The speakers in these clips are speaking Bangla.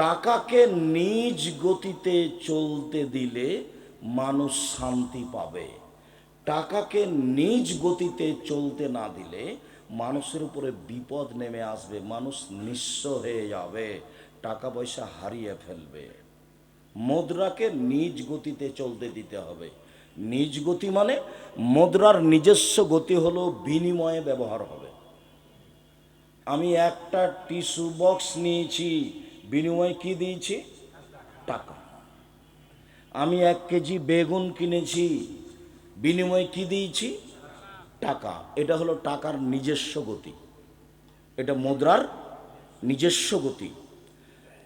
টাকাকে নিজ গতিতে চলতে দিলে মানুষ শান্তি পাবে। টাকাকে নিজ গতিতে চলতে না দিলে মানুষের উপরে বিপদ নেমে আসবে, মানুষ নিঃস্ব হয়ে যাবে, টাকা পয়সা হারিয়ে ফেলবে। মুদ্রাকে নিজ গতিতে চলতে দিতে হবে। নিজ গতি মানে মুদ্রার নিজস্ব গতি হলো বিনিময়ে ব্যবহার হবে। আমি একটা টিস্যু বক্স নিয়েছি বিনিময়ে কি দিয়েছি? টাকা। আমি এক কেজি বেগুন কিনেছি, বিনিময়ে কি দিয়েছি? টাকা। এটা হলো টাকার নিজস্ব গতি। এটা মুদ্রার নিজস্ব গতি।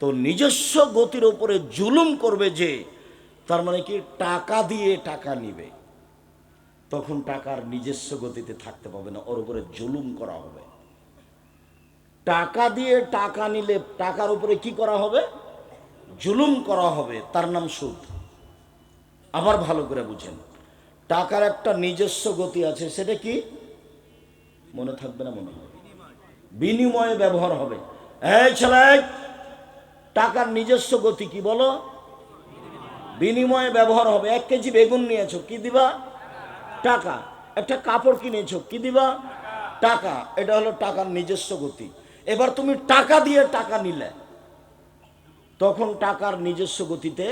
তো নিজস্ব গতির ওপরে জুলুম করবে যে, তার মানে কি টাকা দিয়ে টাকা নিবে। তখন টাকার নিজস্ব গতিতে থাকতে পাবে না, ওর উপরে জুলুম করা হবে। টাকা দিয়ে টাকা নিলে টাকার উপরে কি করা হবে? জুলুম করা হবে, তার নাম সুদ। আবার ভালো করে বুঝেন। টাকার একটা নিজস্ব গতি আছে, সেটা কি? মনে থাকবে না মনে হবে। বিনিময়ে ব্যবহার হবে। এই ছেলে, টাকার নিজস্ব গতি কি বলো? বিনিময়ে ব্যবহার হবে। এক কেজি বেগুন নিয়েছো, কি দিবা? টাকা। একটা কাপড় কিনেছো, কি দিবা? টাকা। এটা হলো টাকার নিজস্ব গতি। এবার তুমি টাকা দিয়ে টাকা নিলে। তখন টাকার নিজস্ব গতিতে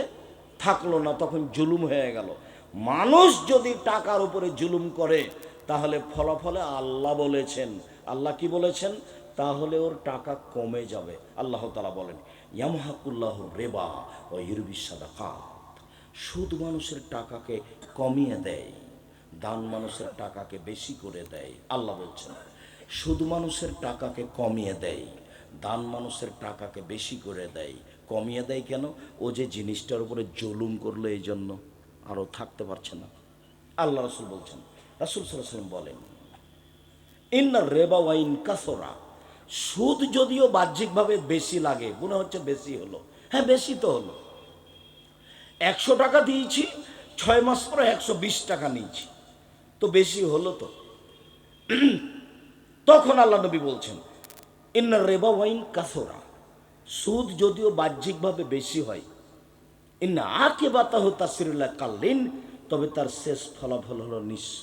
থাকল না, তখন জুলুম হয়ে গেল। মানুষ যদি টাকার উপরে জুলুম করে, তাহলে ফলাফলে আল্লাহ বলেছেন। আল্লাহ কি বলেছেন? তাহলে ওর টাকা কমে যাবে। আল্লাহ তালা বলেন, ইয়ামহাকুল্লাহ রেবা ও ইরবিসাদাকাত সুদ মানুষের টাকাকে কমিয়ে দেয়, দান মানুষের টাকাকে বেশি করে দেয়, আল্লাহ বলছেন। সুদ মানুষের টাকাকে কমিয়ে দেয়, দান মানুষের টাকাকে বেশি করে দেয়। কমিয়ে দেয় কেন? ও যে জিনিসটার উপরে জুলুম করল এই জন্য আরও থাকতে পারছে না। আল্লাহ রসুল বলছেন, রাসুল সাল্লাম বলেন, ইন্না রেবা ওয়াইন কাসরা সুদ যদিও বাহ্যিকভাবে বেশি লাগে মনে হচ্ছে বেশি হলো। হ্যাঁ বেশি তো হলো। একশো টাকা দিয়েছি, ছয় মাস পরে একশো বিশ টাকা নিয়েছি। তো বেশি হলো তো। তখন আল্লাহ নবী বলছেন, ইন্না রেবা ওয়াইন কাসরা। সুদ যদিও বাহ্যিকভাবে বেশি হয়, ইন্না আকে বাতাহ তাসিরুল্লাহ কাল্লিন, তবে তার শেষ ফলাফল হলো নিঃস্ব।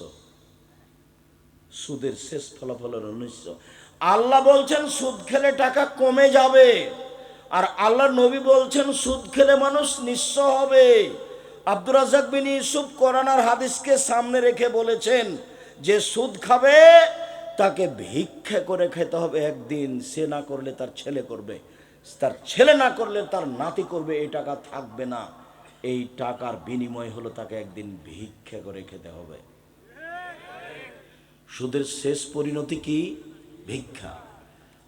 সুদের শেষ ফলাফল হলো নিঃস্ব। আল্লাহ বলছেন, সুদ খেলে টাকা কমে যাবে। আর আল্লাহ নবী বলছেন, সুদ খেলে মানুষ নিঃস্ব হবে। আব্দুর রাজাক বিন ইউসুফ কোরআনার হাদিসকে সামনে রেখে বলেছেন, যে সুদ খাবে তাকে ভিক্ষা করে খেতে হবে একদিন, সে না করলে তার ছেলে করবে। তার ছেলে না করলে তার নাতি করবে, এই টাকা থাকবে না। এই টাকার বিনিময় হলো তাকে একদিন ভিক্ষা করে খেতে হবে। সুদের শেষ পরিণতি কি? ভিক্ষা।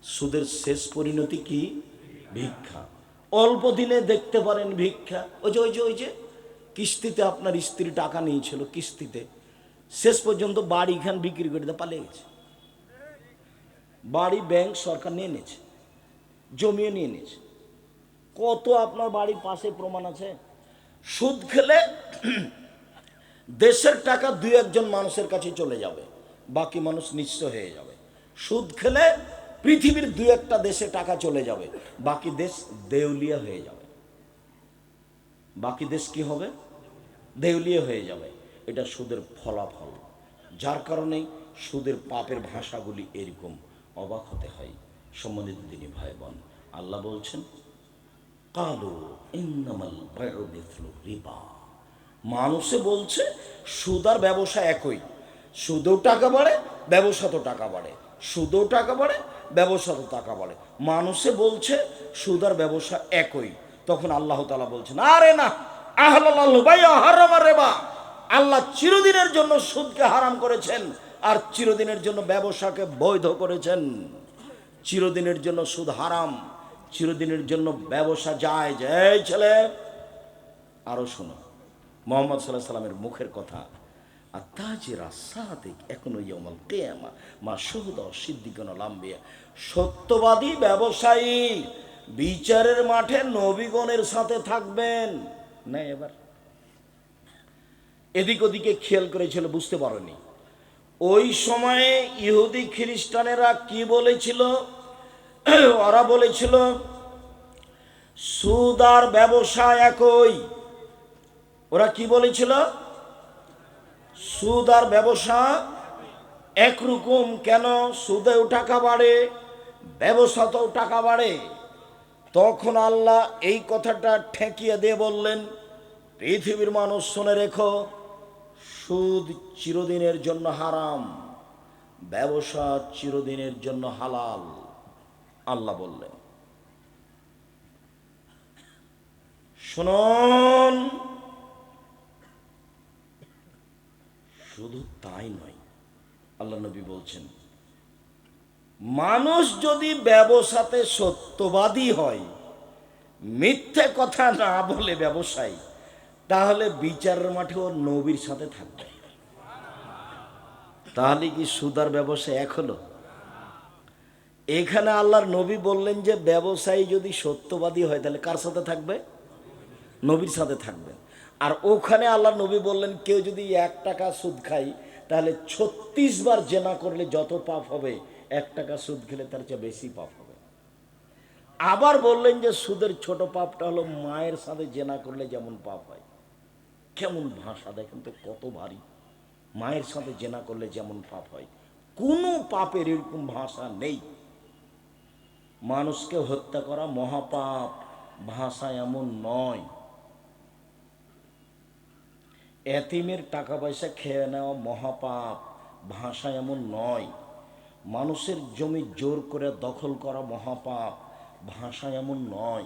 সুদের শেষ পরিণতি কি? ভিক্ষা। অল্প দিনে দেখতে পারেন ভিক্ষা। ওই যে ওই যে ওই যে, কিস্তিতে আপনার স্ত্রী টাকা নিয়েছিল, কিস্তিতে। শেষ পর্যন্ত বাড়ি খান বিক্রি করে দিয়ে পালিয়ে গেছে। বাড়ি ব্যাংক সরকার নিয়ে নিয়েছে জমিয়ে নিয়ে নিয়েছে। কত আপনার বাড়ির পাশে প্রমাণ আছে? সুদ খেলে দেশের টাকা দুই একজন মানুষের কাছে চলে যাবে, বাকি মানুষ নিঃস্ব হয়ে যাবে। সুদ খেলে পৃথিবীর দুই একটা দেশে টাকা চলে যাবে, বাকি দেশ দেউলিয়া হয়ে যাবে। বাকি দেশ কি হবে? দেউলিয়া হয়ে যাবে। এটা সুদের ফলাফল। যার কারণে সুদের পাপের ভাষাগুলি এরকম অবাক হতে হয়। সম্মানিত দিনী ভাই বোন আল্লাহ বলছেন, কালো রিবা। মানুষে বলছে সুদার ব্যবসা একই। সুদেও টাকা বাড়ে ব্যবসাতেও টাকা বাড়ে। সুদও টাকা বাড়ে ব্যবসাতেও টাকা বাড়ে। মানুষে বলছে সুদার ব্যবসা একই। তখন আল্লাহ তালা বলছেন, আরে না আহলাল্লাহ ভাই হারাম রেবা। আল্লাহ চিরদিনের জন্য সুদকে হারাম করেছেন। আর চিরদিনের জন্য ব্যবসাকে বৈধ করেছেন। চিরদিনের জন্য সুদ হারাম, চিরদিনের জন্য ব্যবসা যায় যে ছেলে, আরও শোনো, মোহাম্মদ সাল্লাহ সাল্লামের মুখের কথা। আর তাজেরা, সাদিক, এখনও ইয়মাল কেয়ামা, মা সহুদা সিদ্দিকন লাম্বিয়া সত্যবাদী ব্যবসায়ী, বিচারের মাঠে নবীগণের সাথে থাকবেন। না এবার। এদিক ওদিকে খেয়াল করেছিল, বুঝতে পারোনি। ওই সময়ে ইহুদি খ্রিস্টানেরা কি বলেছিল? ওরা বলেছিল সুদ আর ব্যবসা একই। ওরা কি বলেছিল? সুদ আর ব্যবসা একরকম। কেন? সুদেও টাকা বাড়ে, ব্যবসাতেও টাকা বাড়ে। তখন আল্লাহ এই কথাটা ঠেকিয়ে দিয়ে বললেন, পৃথিবীর মানুষ শুনে রেখো সুদ চিরদিনের জন্য হারাম, ব্যবসা চিরদিনের জন্য হালাল, আল্লাহ বললেন। শুনুন, শুধু তাই নয়, আল্লাহ নবী বলছেন, মানুষ যদি ব্যবসাতে সত্যবাদী হয়, মিথ্যে কথা না বলে ব্যবসায়ী তাহলে বিচারের মাঠে ও নবীর সাথে থাকবে। তাহলে কি সুদার ব্যবসা এক হলো? এখানে আল্লাহর নবী বললেন যে, ব্যবসায়ী যদি সত্যবাদী হয়, তাহলে কার সাথে থাকবে? নবীর সাথে থাকবেন আর ওখানে আল্লাহ নবী বললেন, কেউ যদি এক টাকা সুদ খাই তাহলে ছত্রিশ বার জেনা করলে যত পাপ হবে, এক টাকা সুদ খেলে তার চেয়ে বেশি পাপ হবে। আবার বললেন যে, সুদের ছোট পাপটা হলো মায়ের সাথে জেনা করলে যেমন পাপ হয়। কেমন ভাষা, দেখেন তো কত ভারী। মায়ের সাথে জেনা করলে যেমন পাপ হয়। কোনো পাপের এরকম ভাষা নেই। মানুষকে হত্যা করা মহাপাপ ভাষা এমন নয়। এতিমের টাকা পয়সা খেয়ে নেওয়া মহাপাপ ভাষা এমন নয়। মানুষের জমি জোর করে দখল করা মহাপাপ ভাষা এমন নয়।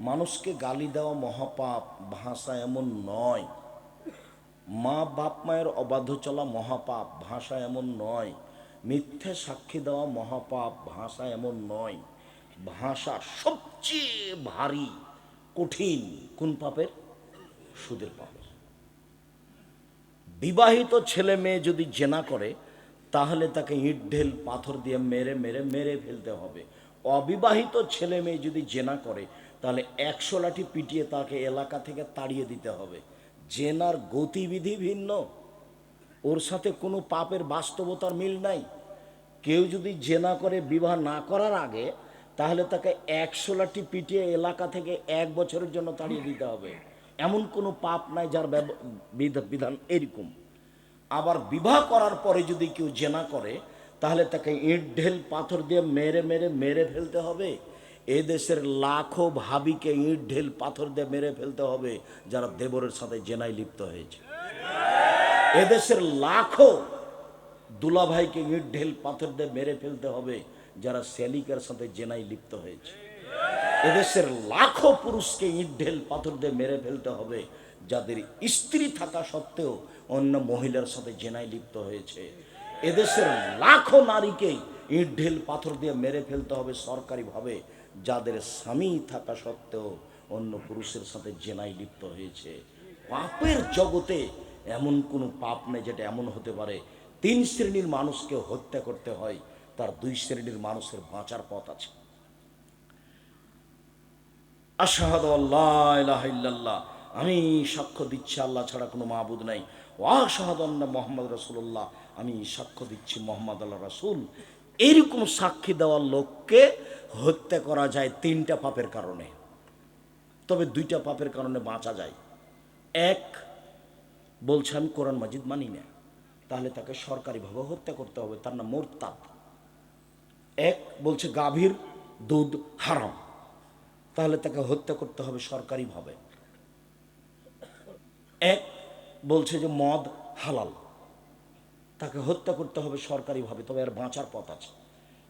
মানুষকে গালি দেওয়া মহাপাপ ভাষা এমন নয়। মা বাপ মায়ের অবাধ্য চলা মহাপাপ ভাষা এমন নয়। মিথ্যে সাক্ষী দেওয়া মহাপাপ ভাষা এমন নয়। ভাষা সবচেয়ে ভারী, কঠিন কোন পাপের? সুদের পাপের। বিবাহিত ছেলে মেয়ে যদি জেনা করে, তাহলে তাকে ইট, ঢেল, পাথর দিয়ে মেরে মেরে মেরে ফেলতে হবে। অবিবাহিত ছেলে মেয়ে যদি জেনা করে, তাহলে একশো লাঠি পিটিয়ে তাকে এলাকা থেকে তাড়িয়ে দিতে হবে। জেনার গতিবিধি ভিন্ন। ওর সাথে কোনো পাপের বাস্তবতার মিল নাই। কেউ যদি জেনা করে বিবাহ না করার আগে, তাহলে তাকে একশো লাঠি পিটিয়ে এলাকা থেকে এক বছরের জন্য তাড়িয়ে দিতে হবে। এমন কোনো পাপ নাই যার বিধান এরকম। আবার বিবাহ করার পরে যদি কেউ জেনা করে, তাহলে তাকে ইট, ঢেল, পাথর দিয়ে মেরে মেরে মেরে ফেলতে হবে। এ দেশের লাখো ভাবিকে ইট, ঢেল, পাথর দিয়ে মেরে ফেলতে হবে, যারা দেবরের সাথে জেনায় লিপ্ত হয়েছে। এদেশের লাখো দুলাভাইকে ইট, ঢেল, পাথর দিয়ে মেরে ফেলতে হবে, যারা সেলিকার সাথে জেনায় লিপ্ত হয়েছে। এদেশের লাখো পুরুষকে ইট, ঢেল, পাথর দিয়ে মেরে ফেলতে হবে, যাদের স্ত্রী থাকা সত্ত্বেও অন্য মহিলার সাথে জেনায় লিপ্ত হয়েছে। এদেশের লাখো নারীকে ইট, ঢেল, পাথর দিয়ে মেরে ফেলতে হবে সরকারিভাবে যাদের স্বামী থাকা সত্ত্বেও অন্য পুরুষের সাথে জেনায় লিপ্ত হয়েছে। পাপের জগতে এমন কোনো পাপ নেই যেটা এমন হতে পারে। তিন শ্রেণির মানুষকে হত্যা করতে হয়, তার দুই শ্রেণির মানুষের বাঁচার পথ আছে। আশাহাদ আমি সাক্ষ্য দিচ্ছি, আল্লাহ ছাড়া কোনো মাহবুদ নাই। ও আশাহাদ মোহাম্মদ রসুল্লাহ আমি সাক্ষ্য দিচ্ছি মোহাম্মদ আল্লাহ রাসুল। এইরকম সাক্ষী দেওয়ার লোককে হত্যা করা যায় তিনটা পাপের কারণে। তবে দুইটা পাপের কারণে বাঁচা যায়। এক, বলছে, আমি কোরআন মাজিদ মানি না। তাহলে তাকে সরকারিভাবে হত্যা করতে হবে। তার নাম মোরতাদ। এক, বলছে, গাভীর দুধ হারাম। তাহলে তাকে হত্যা করতে হবে সরকারিভাবে। এক, বলছে যে, মদ হালাল। তাকে হত্যা করতে হবে সরকারিভাবে, তবে এর বাঁচার পথ আছে।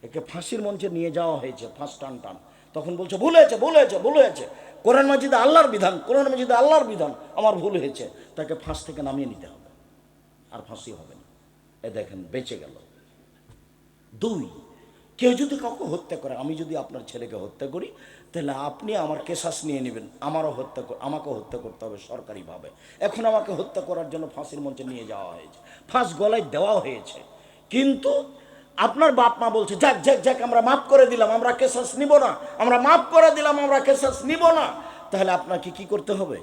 একে ফাঁসির মঞ্চে নিয়ে যাওয়া হয়েছে, ফাঁস টান টান। তখন বলছে, ভুল হয়েছে ভুল হয়েছে ভুল হয়েছে। কোরআন মাজিদে আল্লাহর বিধান, কোরআন মাজিদে আল্লাহর বিধান, আমার ভুল হয়েছে। তাকে ফাঁস থেকে নামিয়ে নিতে হবে। আর ফাঁসি হবে না। এ দেখেন, বেঁচে গেল। দুই, কেউ যদি কাউকে হত্যা করে, আমি যদি আপনার ছেলেকে হত্যা করি তাহলে আপনি আমার কেসাস নিয়ে নেবেন। আমারও হত্যা আমাকেও হত্যা করতে হবে সরকারিভাবে। এখন আমাকে হত্যা করার জন্য ফাঁসির মঞ্চে নিয়ে যাওয়া হয়েছে। ফাঁস গলায় দেওয়া হয়েছে। কিন্তু আপনার বাপ মা বলছে, যাক যাক যাক, আমরা মাফ করে দিলাম, আমরা কেসাস নিব না। আমরা মাফ করে দিলাম, আমরা কেসাস নিব না। তাহলে আপনাকে কি করতে হবে?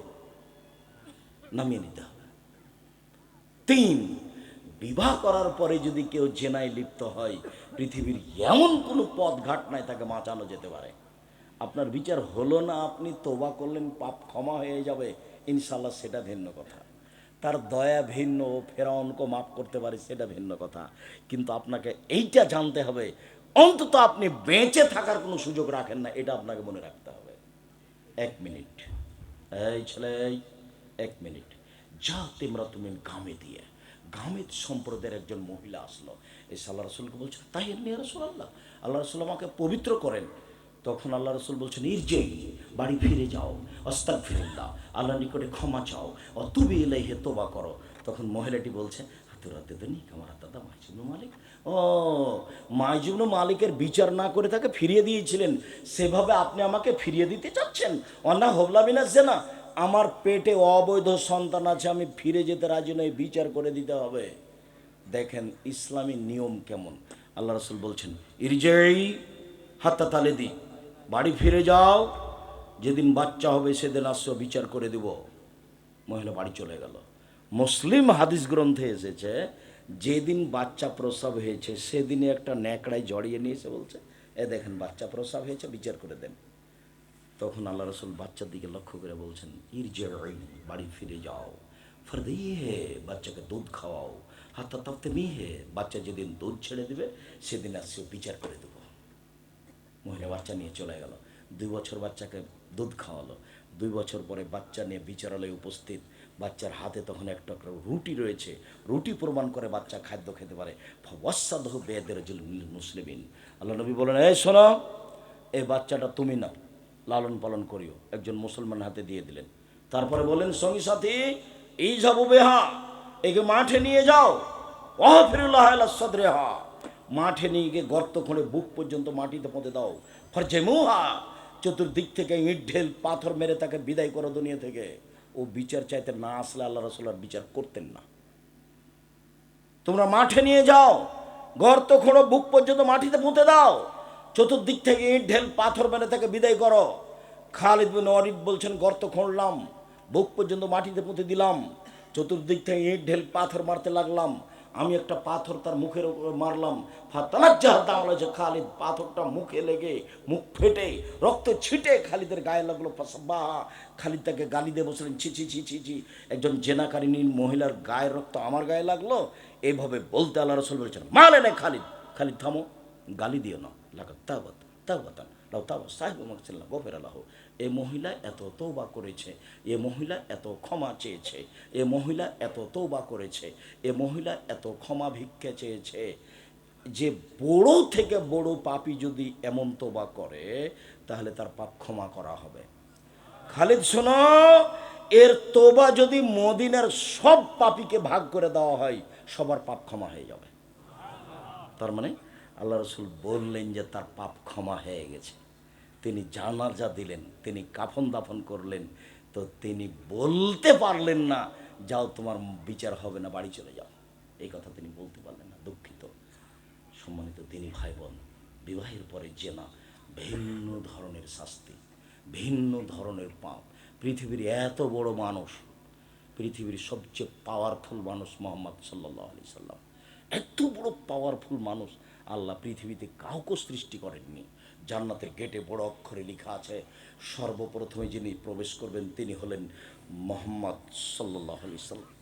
নামিয়ে নিতে হবে। তিন, বিবাহ করার পরে যদি কেউ জেনায় লিপ্ত হয়, পৃথিবীর এমন কোনো পথ ঘাট নাই তাকে বাঁচানো যেতে পারে। আপনার বিচার হলো না, আপনি তোবা করলেন, পাপ ক্ষমা হয়ে যাবে। ইনশাল্লাহ সেটা ভিন্ন কথা। তার দয়া ভিন্ন ফেরাউনকে মাফ করতে পারে, সেটা ভিন্ন কথা। কিন্তু আপনাকে এইটা জানতে হবে, অন্তত আপনি বেঁচে থাকার কোনো সুযোগ রাখেন না, এটা আপনাকে মনে রাখতে হবে। এক মিনিট। এই ছেলে, এক মিনিট। যা তোমরা তুমি গামে দিয়ে গামেদ সম্প্রদায়ের একজন মহিলা আসলো। এই আল্লাহ রসুলকে বলছেন তাই এমনি রসুল আল্লাহ আল্লাহ রসুল আমাকে পবিত্র করেন। তখন আল্লাহ রসুল বলছেন, ইরজেই, বাড়ি ফিরে যাও অস্তাক ফিরিল্লাহ আল্লাহর নিকটে ক্ষমা চাও ও তুমি এলাই হে তোবা করো। তখন মহিলাটি বলছে হাতুরাতে তো নি আমার দাদা মাইজুবনু মালিক। ও মাইজুবনু মালিকের বিচার না করে তাকে ফিরিয়ে দিয়েছিলেন। সেভাবে আপনি আমাকে ফিরিয়ে দিতে চাচ্ছেন? অন্না হবলামিনা না আমার পেটে অবৈধ সন্তান আছে, আমি ফিরে যেতে রাজি নই, বিচার করে দিতে হবে। দেখেন ইসলামী নিয়ম কেমন? আল্লাহ রসুল বলছেন, ইরজেই হাত্তা তালে দি বাড়ি ফিরে যাও, যেদিন বাচ্চা হবে সেদিন আসছো বিচার করে দিব। মহিলা বাড়ি চলে গেল। মুসলিম হাদিস গ্রন্থে এসেছে, যেদিন বাচ্চা প্রসব হয়েছে, সেদিনে একটা ন্যাকড়ায় জড়িয়ে নিয়ে এসে বলছে, এ দেখেন, বাচ্চা প্রসব হয়েছে, বিচার করে দেন। তখন আল্লাহ রসুল বাচ্চার দিকে লক্ষ্য করে বলছেন ইর ইরজে বাড়ি ফিরে যাও। ফরদিয়ে হে বাচ্চাকে দুধ খাওয়াও। হাতা তাপতে হে বাচ্চা যেদিন দুধ ছেড়ে দেবে সেদিন আসছে বিচার করে দেবো মহিলা বাচ্চা নিয়ে চলে গেল। দুই বছর বাচ্চাকে দুধ খাওয়ালো। দুই বছর পরে বাচ্চা নিয়ে বিচারালয়ে উপস্থিত। বাচ্চার হাতে তখন একটা রুটি রয়েছে। রুটি প্রমাণ করে বাচ্চা খাদ্য খেতে পারে। ওয়াসাদহ বেদের মুসলিমিন। আল্লাহ নবী বলেন, এই শোনো, এই বাচ্চাটা তুমি না লালন পালন করিও। একজন মুসলমান হাতে দিয়ে দিলেন। তারপরে বলেন সঙ্গী সাথী, এই যাব বেহা। একে মাঠে নিয়ে যাও। ওহফিরুল্লাহ সদরেহা। মাঠে নিয়ে গিয়ে গর্ত খুঁড়ে বুক পর্যন্ত মাটিতে পৌঁছে দাও। ফরজেমুহা, চতুর্দিক থেকে ইট, ঢেল, পাথর মেরে তাকে বিদায় করো দুনিয়া থেকে। ও বিচার চাইতে না আসলে আল্লাহ রসুল্লার বিচার করতেন না। তোমরা মাঠে নিয়ে যাও, গর্ত খোঁড়ো, বুক পর্যন্ত মাটিতে পুঁতে দাও। চতুর্দিক থেকে ইট, ঢেল, পাথর মেরে তাকে বিদায় করো। খালিদ বিন ওয়ালিদ বলছেন, গর্ত খুঁড়লাম, বুক পর্যন্ত মাটিতে পুঁতে দিলাম। চতুর্দিক থেকে ইট, ঢেল, পাথর মারতে লাগলাম। আমি একটা পাথর তার মুখের উপর মারলাম। ফাতানাজ্জাহ যে খালিদ পাথরটা মুখে লেগে মুখ ফেটে, রক্ত ছিটে খালিদের গায়ে লাগল। বা খালিদ তাকে গালি দিয়ে বসলেন ছি ছি ছি ছি ছি, একজন জেনাকারিনী মহিলার গায়ের রক্ত আমার গায়ে লাগল? এইভাবে বলতে আল্লাহ রসুল বলেছেন মালে নে খালিদ? খালিদ, থামো, গালি দিও না। লাগা তাবাত তাবাতান লাউ তাবা সাহেব মাকসাল্লাহ গফের আল্লাহ এ মহিলা এত তৌবা করেছে, এ মহিলা এত ক্ষমা চেয়েছে, এ মহিলা এত তৌবা করেছে, এ মহিলা এত ক্ষমা ভিক্ষা চেয়েছে। যে বড় থেকে বড় পাপী যদি এমন তোবা করে, তাহলে তার পাপ ক্ষমা করা হবে। খালিদ, শোনো, এর তোবা যদি মদিনার সব পাপীকে ভাগ করে দেওয়া হয়, সবার পাপ ক্ষমা হয়ে যাবে। তার মানে আল্লাহ রসুল বললেন যে তার পাপ ক্ষমা হয়ে গেছে। তিনি জানাজা দিলেন, তিনি কাফন দাফন করলেন, তো তিনি বলতে পারলেন না, যাও তোমার বিচার হবে না, বাড়ি চলে যাও। এই কথা তিনি বলতে পারলেন না, দুঃখিত। সম্মানিত তিনি ভাই বোন বিবাহের পরে জেনা ভিন্ন ধরনের শাস্তি, ভিন্ন ধরনের পাপ। পৃথিবীর এত বড় মানুষ, পৃথিবীর সবচেয়ে পাওয়ারফুল মানুষ মোহাম্মদ সাল্লাহ আলি সাল্লাম। এত বড় পাওয়ারফুল মানুষ আল্লাহ পৃথিবীতে কাউকে সৃষ্টি করেননি। জান্নাতের গেটে বড় অক্ষরে লেখা আছে, সর্বপ্রথমে যিনি প্রবেশ করবেন তিনি হলেন মোহাম্মদ সাল্লাহ আলি সাল্লাম।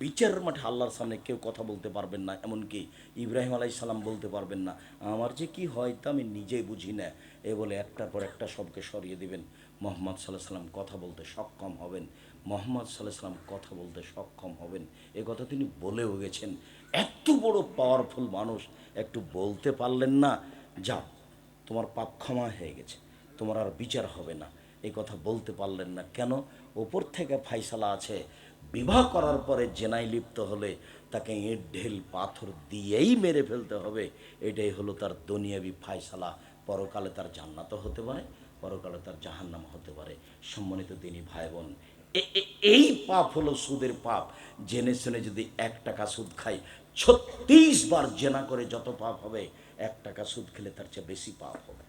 বিচারের মাঠে আল্লাহর সামনে কেউ কথা বলতে পারবেন না, এমনকি ইব্রাহিম আলাই সালাম বলতে পারবেন না। আমার যে কি হয় তা আমি নিজেই বুঝি না। এ বলে একটার পর একটা সবকে সরিয়ে দিবেন। মোহাম্মদ সাল্লাহ সাল্লাম কথা বলতে সক্ষম হবেন। মোহাম্মদ সাল্লাহ সাল্লাম কথা বলতে সক্ষম হবেন। এ কথা তিনি বলেও গেছেন। এত বড় পাওয়ারফুল মানুষ, একটু বলতে পারলেন না যাও তোমার পাপ ক্ষমা হয়ে গেছে, তোমার আর বিচার হবে না। এই কথা বলতে পারলেন না। কেন? ওপর থেকে ফাইসালা আছে। বিবাহ করার পরে জেনাই লিপ্ত হলে তাকে ইট, ঢেল, পাথর দিয়েই মেরে ফেলতে হবে। এটাই হলো তার দুনিয়াবি ফাইসালা। পরকালে তার জান্নাতও হতে পারে, পরকালে তার জাহান্নাম হতে পারে। সম্মানিত দিনী ভাই বোন এই পাপ হলো সুদের পাপ। জেনে শুনে যদি এক টাকা সুদ খাই, ছত্রিশ বার জেনা করে যত পাপ হবে এক টাকা সুদ খেলে তার চেয়ে বেশি পাপ হবে।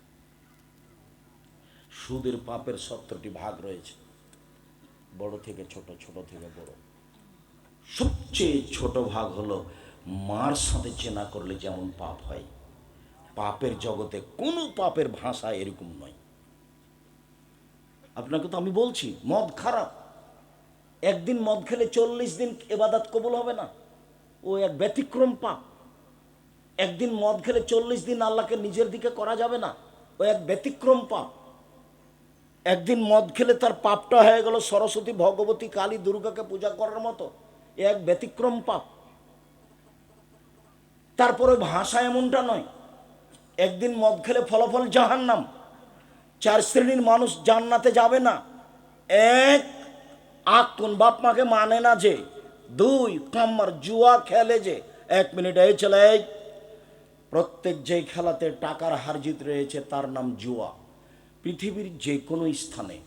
সুদের পাপের সত্তরটি ভাগ রয়েছে। বড় থেকে ছোট ছোট থেকে বড়। সবচেয়ে ছোট ভাগ হলো মার সাথে চেনা করলে যেমন পাপ হয়, পাপের জগতে কোনো পাপের ভাষা এরকম নয়। আপনাকে তো আমি বলছি, মদ খারাপ। একদিন মদ খেলে চল্লিশ দিন এবাদাত কবল হবে না। ও এক ব্যতিক্রম পাপ। একদিন মদ খেলে চল্লিশ দিন আল্লাহকে নিজের দিকে করা যাবে না। ও এক ব্যতিক্রম পাপ। একদিন মদ খেলে তার পাপটা হয়ে গেল সরস্বতী ভগবতী কালী দুর্গাকে পূজা করার মতো। এ এক ব্যতিক্রম পাপ। তারপরে ভাষা এমনটা নয়। একদিন মদ খেলে ফলাফল জাহান্নাম। চার শ্রেণির মানুষ জান্নাতে যাবে না। এক আক কোন বাপ মাকে মানে না যে। দুই, কাম্মার জুয়া খেলে যে। এক মিনিট, এই চলে এই প্রত্যেক যে খেলাতে টাকার হারজিত রয়েছে, তার নাম জুয়া। পৃথিবীর যে কোনো স্থানে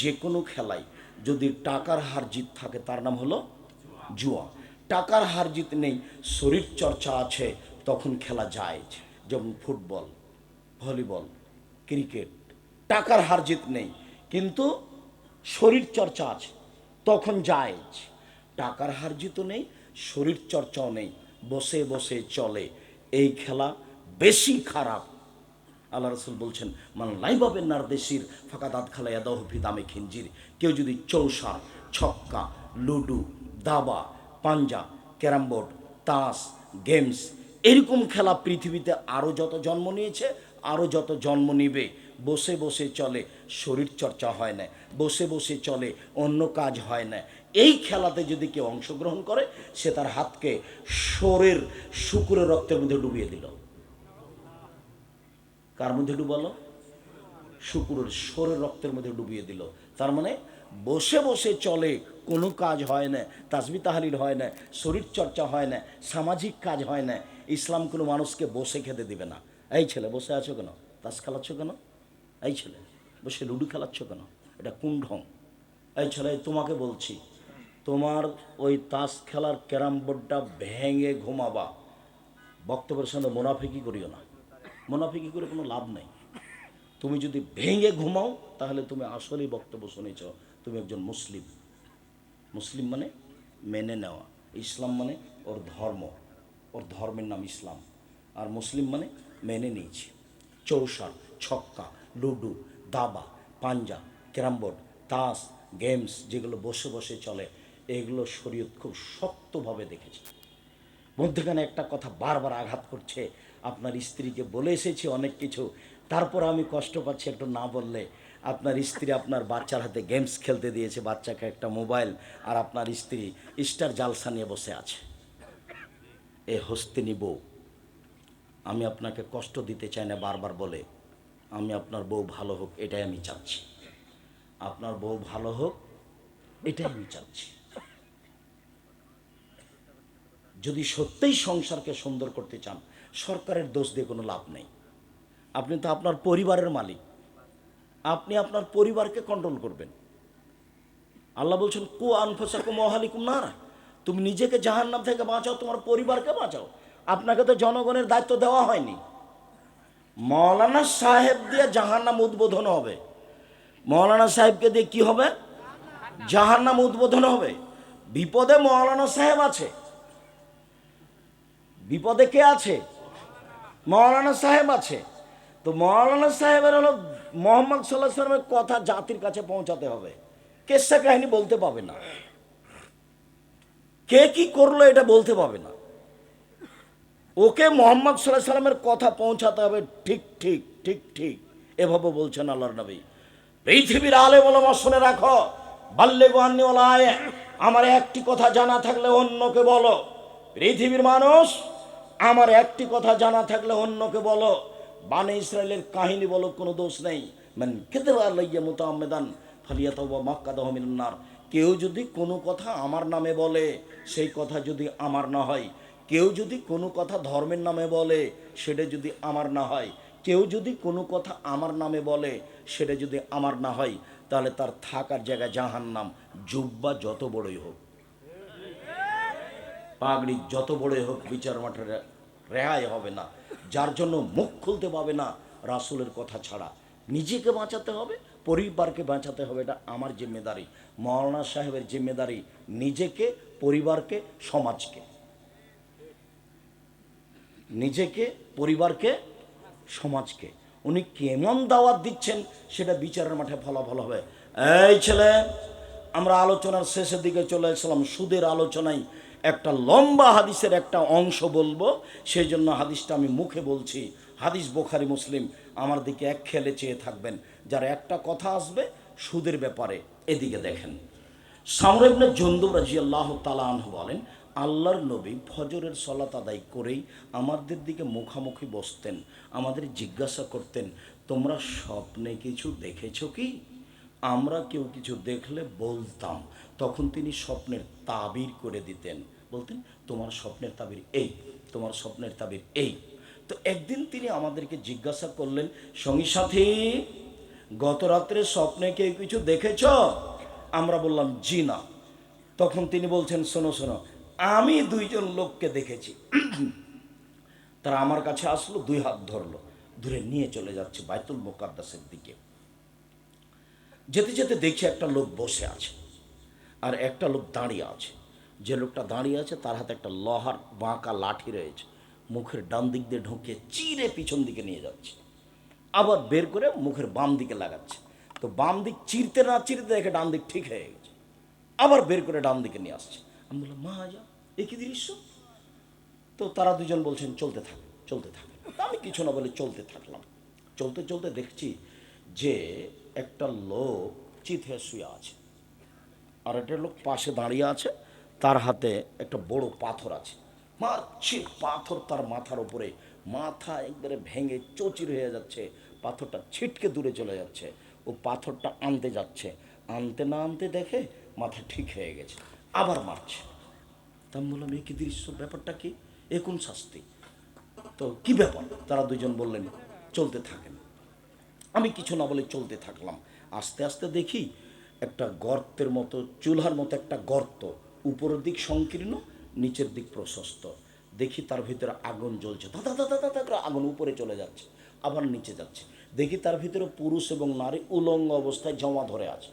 যে কোনো খেলায় যদি টাকার হারজিত থাকে, তার নাম হলো জুয়া। টাকার হারজিত নেই শরীর চর্চা আছে, তখন খেলা যায়। যেমন ফুটবল, ভলিবল, ক্রিকেট, টাকার হারজিত নেই, কিন্তু শরীর চর্চা আছে, তখন যায়। টাকার হারজিত নেই শরীর চর্চাও নেই, বসে বসে চলে। এই খেলা বেশি খারাপ। আল্লাহ রসুল বলছেন, মান লাইবাবেন নার দেশির ফাঁকা দাঁত খালা এদহফি দামে খিঞ্জির কেউ যদি চৌসার ছক্কা, লুডু, দাবা, পাঞ্জা, ক্যারাম বোর্ড, তাস, গেমস, এরকম খেলা পৃথিবীতে আরও যত জন্ম নিয়েছে আরও যত জন্ম নিবে। বসে বসে চলে শরীর চর্চা হয় না। বসে বসে চলে, অন্য কাজ হয় না। এই খেলাতে যদি কেউ অংশগ্রহণ করে, সে তার হাতকে শরীর শুকুরের রক্তের মধ্যে ডুবিয়ে দিল। কার মধ্যে ডুবালো? শুকুরের সরের রক্তের মধ্যে ডুবিয়ে দিল। তার মানে বসে বসে চলে কোনো কাজ হয় না, তাসবি তাহালিল হয় না, শরীর চর্চা হয় না, সামাজিক কাজ হয় না, ইসলাম কোনো মানুষকে বসে খেতে দিবে না। এই ছেলে বসে আছো কেন? তাস খেলাচ্ছ কেন? এই ছেলে বসে লুডু খেলাচ্ছ কেন? এটা ঢং এই ছেলে, তোমাকে বলছি তোমার ওই তাস খেলার ক্যারাম বোর্ডটা ভেঙে ঘুমাবা। বক্তব্যের সঙ্গে মোনাফিকি করিও না। মোনাফিকি করে কোনো লাভ নেই। তুমি যদি ভেঙে ঘুমাও, তাহলে তুমি আসলেই বক্তব্য শুনেছ, তুমি একজন মুসলিম। মুসলিম মানে মেনে নেওয়া। ইসলাম মানে ওর ধর্ম। ওর ধর্মের নাম ইসলাম। আর মুসলিম মানে মেনে নিয়েছি। চৌসার ছক্কা, লুডু, দাবা, পাঞ্জা ক্যারামবোর্ড তাস, গেমস, যেগুলো বসে বসে চলে এগুলো শরীয়ত খুব শক্তভাবে দেখেছে। মধ্যখানে একটা কথা বারবার আঘাত করছে। আপনার স্ত্রীকে বলে এসেছি অনেক কিছু। তারপর আমি কষ্ট পাচ্ছি একটু না বললে। আপনার স্ত্রী আপনার বাচ্চার হাতে গেমস খেলতে দিয়েছে, বাচ্চাকে একটা মোবাইল আর আপনার স্ত্রী স্টার জালসা নিয়ে বসে আছে। এ হস্তিনী বউ, আমি আপনাকে কষ্ট দিতে চাই না বারবার বলে। আমি আপনার বউ ভালো হোক, এটাই আমি চাচ্ছি। আপনার বউ ভালো হোক, এটাই আমি চাচ্ছি। যদি সত্যিই সংসারকে সুন্দর করতে চান, সরকারের দোষ দিয়ে কোনো লাভ নেই। আপনি তো আপনার পরিবারের মালিক। আপনি আপনার পরিবারকে কন্ট্রোল করবেন। আল্লাহ বলছেন, কু আনফসাকুম ওয়াহালিকুম নারা। তুমি নিজেকে জাহান্নাম থেকে বাঁচাও, তোমার পরিবারকে বাঁচাও। আপনাকে তো জনগণের দায়িত্ব দেওয়া হয়নি। মৌলানা সাহেব দিয়ে জাহান্নাম উদ্বোধন হবে। মৌলানা সাহেবকে দিয়ে কি হবে? জাহান্নাম উদ্বোধন হবে। বিপদে মৌলানা সাহেব আছে। বিপদে কে আছে? মৌলানা সাহেব আছে। তো মৌলানা সাহেবের হলো মোহাম্মদ সাল্লাহ সাল্লামের কথা জাতির কাছে পৌঁছাতে হবে। কেসা কাহিনী বলতে পাবে না। কে কি করল এটা বলতে পাবে না। ওকে মোহাম্মদ সাল্লাহ সাল্লামের কথা পৌঁছাতে হবে ঠিক ঠিক ঠিক ঠিক। এভাবে বলছেন আল্লাহর নবী। পৃথিবীর আলে বলো শুনে রাখো। বাল্যে গোয়ান্নি ওলায়, আমার একটি কথা জানা থাকলে অন্যকে বলো। পৃথিবীর মানুষ আমার একটি কথা জানা থাকলে অন্যকে বলো। বানে ইসরায়েলের কাহিনী বলো, কোনো দোষ নেই। মানে খেতে লাইয়া মতো আমেদান ফালিয়া তবা মাক্কা দহমিনার কেউ যদি কোনো কথা আমার নামে বলে, সেই কথা যদি আমার না হয়। কেউ যদি কোনো কথা ধর্মের নামে বলে, সেটা যদি আমার না হয়। কেউ যদি কোনো কথা আমার নামে বলে, সেটা যদি আমার না হয়, তাহলে তার থাকার জায়গা জাহান নাম জুব্বা যত বড়ই হোক। পাগড়ি যত বড়ই হোক বিচার মাঠে রেহাই হবে না। যার জন্য মুখ খুলতে পাবে না রাসুলের কথা ছাড়া। নিজেকে বাঁচাতে হবে, পরিবারকে বাঁচাতে হবে, এটা আমার জিম্মেদারি। মৌলানা সাহেবের জিম্মেদারি নিজেকে, পরিবারকে, সমাজকে। নিজেকে, পরিবারকে, সমাজকে। উনি কেমন দাওয়াত দিচ্ছেন, সেটা বিচারের মাঠে ফলাফল হবে। এই ছেলে, আমরা আলোচনার শেষের দিকে চলে এসেছিলাম সুদের আলোচনায় একটা লম্বা হাদিসের একটা অংশ বলব সেই জন্য হাদিসটা আমি মুখে বলছি। হাদিস বোখারি, মুসলিম, আমার দিকে এক খেলে চেয়ে থাকবেন। যার একটা কথা আসবে, সুদের ব্যাপারে এদিকে দেখেন। সামরেবনে জন্দুব রাজি আল্লাহ তালাহ বলেন, আল্লাহর নবী ফজরের সলাত আদায় করেই আমাদের দিকে মুখামুখি বসতেন, আমাদের জিজ্ঞাসা করতেন, তোমরা স্বপ্নে কিছু দেখেছ কি? আমরা কেউ কিছু দেখলে বলতাম। তখন তিনি স্বপ্নের তাবির করে দিতেন। বলতেন, তোমার স্বপ্নের তাবির এই, তোমার স্বপ্নের তাবির এই। তো একদিন তিনি আমাদেরকে জিজ্ঞাসা করলেন, সঙ্গী সাথী, গত রাত্রে স্বপ্নে কেউ কিছু দেখেছ? আমরা বললাম, জি না। তখন তিনি বলছেন, শোনো শোনো, আমি দুইজন লোককে দেখেছি। তারা আমার কাছে আসলো, দুই হাত ধরলো ধরে নিয়ে চলে যাচ্ছে বাইতুল মোকাদ্দাসের দিকে। যেতে যেতে দেখি একটা লোক বসে আছে আর একটা লোক দাঁড়িয়ে আছে। যে লোকটা দাঁড়িয়ে আছে, তার হাতে একটা লোহার বাঁকা লাঠি রয়েছে। মুখের ডান দিক দিয়ে ঢুকে চিরে পিছন দিকে নিয়ে যাচ্ছে। আবার বের করে মুখের বাম দিকে লাগাচ্ছে। তো বাম দিক চিরতে না চিরতে দেখে ডান দিক ঠিক হয়ে গেছে। আবার বের করে ডান দিকে নিয়ে আসছে। আমি বললাম, মা যা একই দৃশ্য? তো তারা দুজন বলছেন, চলতে থাক চলতে থাক। আমি কিছু না বলে চলতে থাকলাম। চলতে চলতে দেখছি যে একটা লোক হয়ে শুয়ে আছে। আর একটা লোক পাশে দাঁড়িয়ে আছে, তার হাতে একটা বড় পাথর আছে। মারছে পাথর তার মাথার উপরে। মাথা একবারে ভেঙে চচির হয়ে যাচ্ছে, পাথরটা ছিটকে দূরে চলে যাচ্ছে, ও পাথরটা আনতে যাচ্ছে। আনতে না আনতে দেখে মাথা ঠিক হয়ে গেছে, আবার মারছে। তা আমি বললাম, এ কি দৃশ্য? ব্যাপারটা কি? এ কোন শাস্তি? তো কি ব্যাপার? তারা দুজন বললেন, চলতে থাকেন। আমি কিছু না বলে চলতে থাকলাম। আস্তে আস্তে দেখি একটা গর্তের মতো, চুলহার মতো একটা গর্ত। উপরের দিক সংকীর্ণ, নিচের দিক প্রশস্ত। দেখি তার ভিতরে আগুন জ্বলছে। দাদা দাদা দাদা করে আগুন উপরে চলে যাচ্ছে, আবার নিচে যাচ্ছে। দেখি তার ভিতরে পুরুষ এবং নারী উলঙ্গ অবস্থায় জমা ধরে আছে।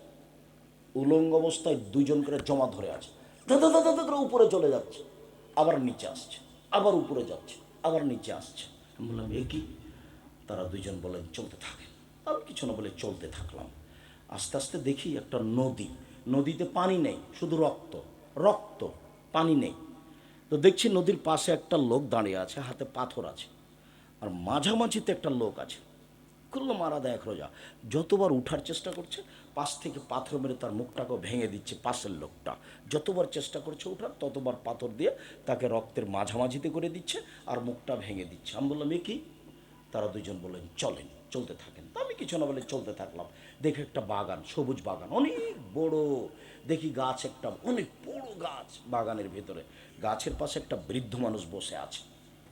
উলঙ্গ অবস্থায় দুজন করে জমা ধরে আছে। দাদা দাদা দাদা করে উপরে চলে যাচ্ছে, আবার নিচে আসছে, আবার উপরে যাচ্ছে, আবার নিচে আসছে। বললাম, এ কি? তারা দুজন বলেন চলতে থাকেন আমি কিছু না বলে চলতে থাকলাম। আস্তে আস্তে দেখি একটা নদী। নদীতে পানি নেই, শুধু রক্ত। রক্ত, পানি নেই। তো দেখছি নদীর পাশে একটা লোক দাঁড়িয়ে আছে, হাতে পাথর আছে। আর মাঝামাঝিতে একটা লোক আছে। করল মারা দেয় এক রোজা। যতবার উঠার চেষ্টা করছে, পাশ থেকে পাথর মেরে তার মুখটাকেও ভেঙে দিচ্ছে পাশের লোকটা। যতবার চেষ্টা করছে উঠার, ততবার পাথর দিয়ে তাকে রক্তের মাঝামাঝিতে করে দিচ্ছে আর মুখটা ভেঙে দিচ্ছে। আমি বললাম, এ কি? তারা দুজন বললেন, চলেন, চলতে থাকেন তা আমি কিছু না বলে চলতে থাকলাম। দেখে একটা বাগান, সবুজ বাগান, অনেক বড়। দেখি গাছ একটা, অনেক বড় গাছ বাগানের ভেতরে। গাছের পাশে একটা বৃদ্ধ মানুষ বসে আছে,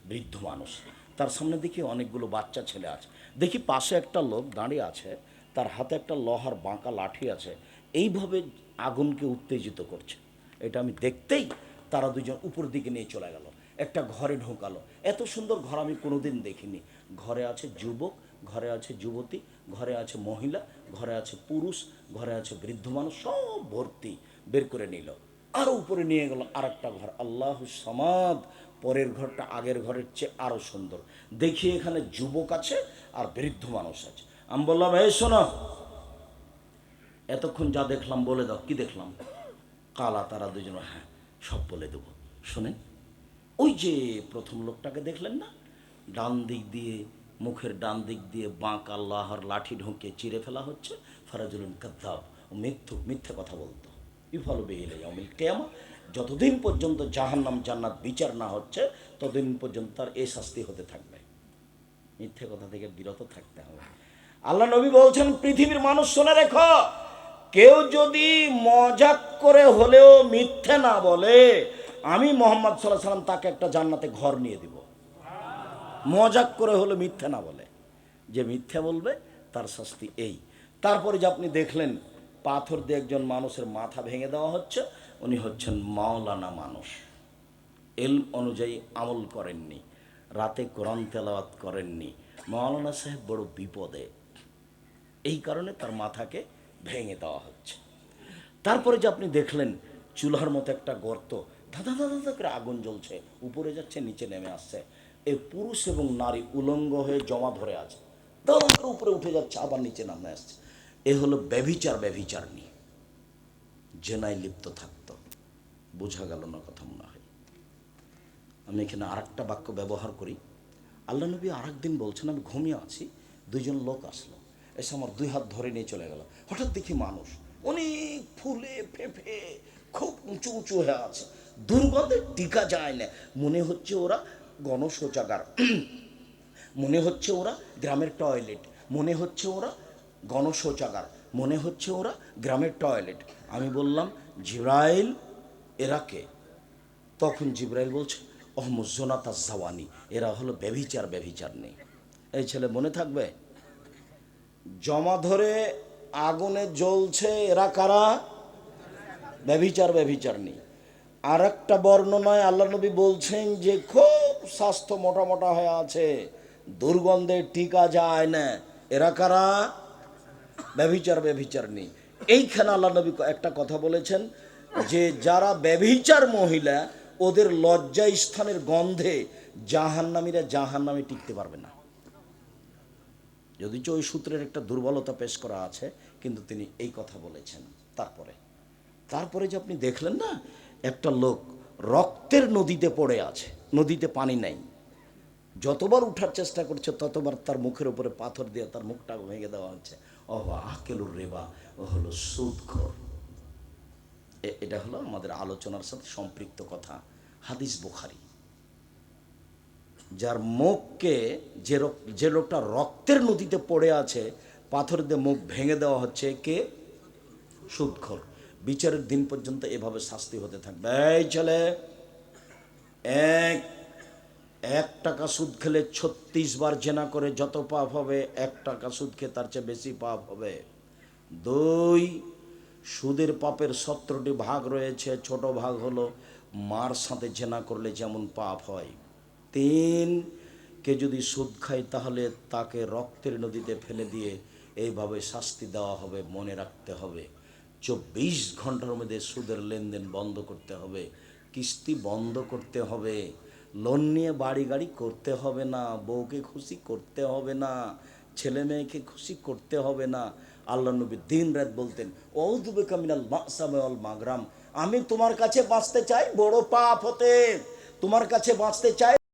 বৃদ্ধ মানুষ। তার সামনে দেখি অনেকগুলো বাচ্চা ছেলে আছে। দেখি পাশে একটা লোক দাঁড়িয়ে আছে, তার হাতে একটা লোহার বাঁকা লাঠি আছে। এইভাবে আগুনকে উত্তেজিত করছে। এটা আমি দেখতেই তারা দুজন উপর দিকে নিয়ে চলে গেল। একটা ঘরে ঢোকালো। এত সুন্দর ঘর আমি কোনোদিন দেখিনি। ঘরে আছে যুবক ঘরে আছে যুবতী, ঘরে আছে মহিলা, ঘরে আছে পুরুষ, ঘরে আছে বৃদ্ধ মানুষ, সব ভর্তি। বের করে নিল। আরও উপরে নিয়ে গেল আর একটা ঘর। আল্লাহ সমাদ, পরের ঘরটা আগের ঘরের চেয়ে আরও সুন্দর। দেখি এখানে যুবক আছে আর বৃদ্ধ মানুষ আছে। আমি বললাম, এই শোনো। এতক্ষণ যা দেখলাম, বলে দাও। কি দেখলাম? কালা, তারা দুজন হ্যাঁ সব বলে দেবো। শোনেন ওই যে প্রথম লোকটাকে দেখলেন না? ডান দিক দিয়ে মুখের ডান দিক দিয়ে বাঁক আল্লাহর লাঠি ঢুকে চিরে ফেলা হচ্ছে। ফারাজুল কাদ্দাব, ও মৃত্যু মিথ্যে কথা বলতো। ইফল বেহিলে অমিল কেয়ামা, যতদিন পর্যন্ত জাহান্নাম জান্নাত বিচার না হচ্ছে, ততদিন পর্যন্ত তার এ শাস্তি হতে থাকবে। মিথ্যে কথা থেকে বিরত থাকতে হবে। আল্লাহ নবী বলছেন, পৃথিবীর মানুষ শুনে রেখো, কেউ যদি মজাক করে হলেও মিথ্যে না বলে, আমি মোহাম্মদ সাল্লাহ সাল্লাম তাকে একটা জান্নাতে ঘর নিয়ে দিব। মজাক করে হলে মিথ্যে না বলে। যে মিথ্যে বলবে, তার শাস্তি এই। তারপরে যে আপনি দেখলেন, পাথর দিয়ে একজন মানুষের মাথা ভেঙে দেওয়া হচ্ছে, উনি হচ্ছেন মাওলানা মানুষ। এল অনুযায়ী আমল করেননি, রাতে কোরআন তেলাওয়াত করেননি। মাওলানা সাহেব বড় বিপদে। এই কারণে তার মাথাকে ভেঙে দেওয়া হচ্ছে। তারপরে যে আপনি দেখলেন, চুলার মতো একটা গর্ত ধাঁধা ধাঁধা করে আগুন জ্বলছে, উপরে যাচ্ছে, নিচে নেমে আসছে। এই পুরুষ এবং নারী উলঙ্গ হয়ে জমা ধরে আছে। করে উপরে উঠে যাচ্ছে, আবার নিচে নামে আসছে। এ হলো ব্যভিচার ব্যভিচার নিয়ে। জেনায় লিপ্ত থাকতো। বোঝা গেল না কথা মনে হয়। আমি এখানে আর একটা বাক্য ব্যবহার করি। আল্লাহ নবী আর দিন বলছেন, আমি ঘুমিয়ে আছি, দুইজন লোক আসলো। এসে আমার দুই হাত ধরে নিয়ে চলে গেল। হঠাৎ দেখি মানুষ, অনেক ফুলে ফেঁপে খুব উঁচু উঁচু হয়ে আছে। দুর্গন্ধে টিকা যায় না। মনে হচ্ছে ওরা গণশৌচাগার। মনে হচ্ছে ওরা গ্রামের টয়লেট। মনে হচ্ছে ওরা গণশৌচাগার। মনে হচ্ছে ওরা গ্রামের টয়লেট। আমি বললাম, জিব্রাইল, এরা কে? তখন জিব্রাইল বলছে অহমুজোনাতা জাওয়ানি এরা হলো ব্যভিচার ব্যভিচার নেই। এই ছেলে মনে থাকবে? জমা ধরে আগুনে জ্বলছে এরা কারা? ব্যভিচার ব্যভিচার নেই। আর একটা বর্ণনায় আল্লাহ নবী বলছেন যে, খুব স্বাস্থ্য মোটা মোটা হয়ে আছে। দুর্গন্ধে টিকা যায় না। এরা কারা? ব্যভিচার ব্যভিচার নেই এইখানে আল্লাহ নবী একটা কথা বলেছেন যে, যারা ব্যভিচার মহিলা, ওদের লজ্জা স্থানের গন্ধে জাহান্নামীরা জাহান্নামে টিকতে পারবে না। যদিচ ওই সূত্রের একটা দুর্বলতা পেশ করা আছে, কিন্তু তিনি এই কথা বলেছেন। তারপরে তারপরে যে আপনি দেখলেন না, একটা লোক রক্তের নদীতে পড়ে আছে, নদীতে পানি নাই। যতবার উঠার চেষ্টা করছে, ততবার তার মুখের উপরে পাথর দিয়ে তার মুখটা ভেঙে দেওয়া হচ্ছে। আকেলুর রেবা ও হলো সুদখোর। এটা হলো আমাদের আলোচনার সাথে সম্পৃক্ত কথা, হাদিস বুখারি। যার মুখকে যে যে লোকটা রক্তের নদীতে পড়ে আছে, পাথর দিয়ে মুখ ভেঙে দেওয়া হচ্ছে, কে? সুদখোর। বিচারের দিন পর্যন্ত এভাবে শাস্তি হতে থাকবে। এই ছেলে, এক এক টাকা সুদ খেলে ছত্রিশ বার জেনা করে যত পাপ হবে, এক টাকা সুদ খেয়ে তার চেয়ে বেশি পাপ হবে। দুই, সুদের পাপের সতেরোটি ভাগ রয়েছে, ছোট ভাগ হলো মার সাথে জেনা করলে যেমন পাপ হয়। তিন, কে যদি সুদ খায় তাহলে তাকে রক্তের নদীতে ফেলে দিয়ে এইভাবে শাস্তি দেওয়া হবে, মনে রাখতে হবে। চব্বিশ ঘণ্টার মধ্যে সুদের লেনদেন বন্ধ করতে হবে, কিস্তি বন্ধ করতে হবে লোন নিয়ে বাড়ি গাড়ি করতে হবে না, বউকে খুশি করতে হবে না, ছেলে মেয়েকে খুশি করতে হবে না। আল্লাহ নবী দিন রাত বলতেন ঔদুবে কামিনাল মাসামেল মাগরাম, আমি তোমার কাছে বাঁচতে চাই বড় পাপ হতে। তোমার কাছে বাঁচতে চাই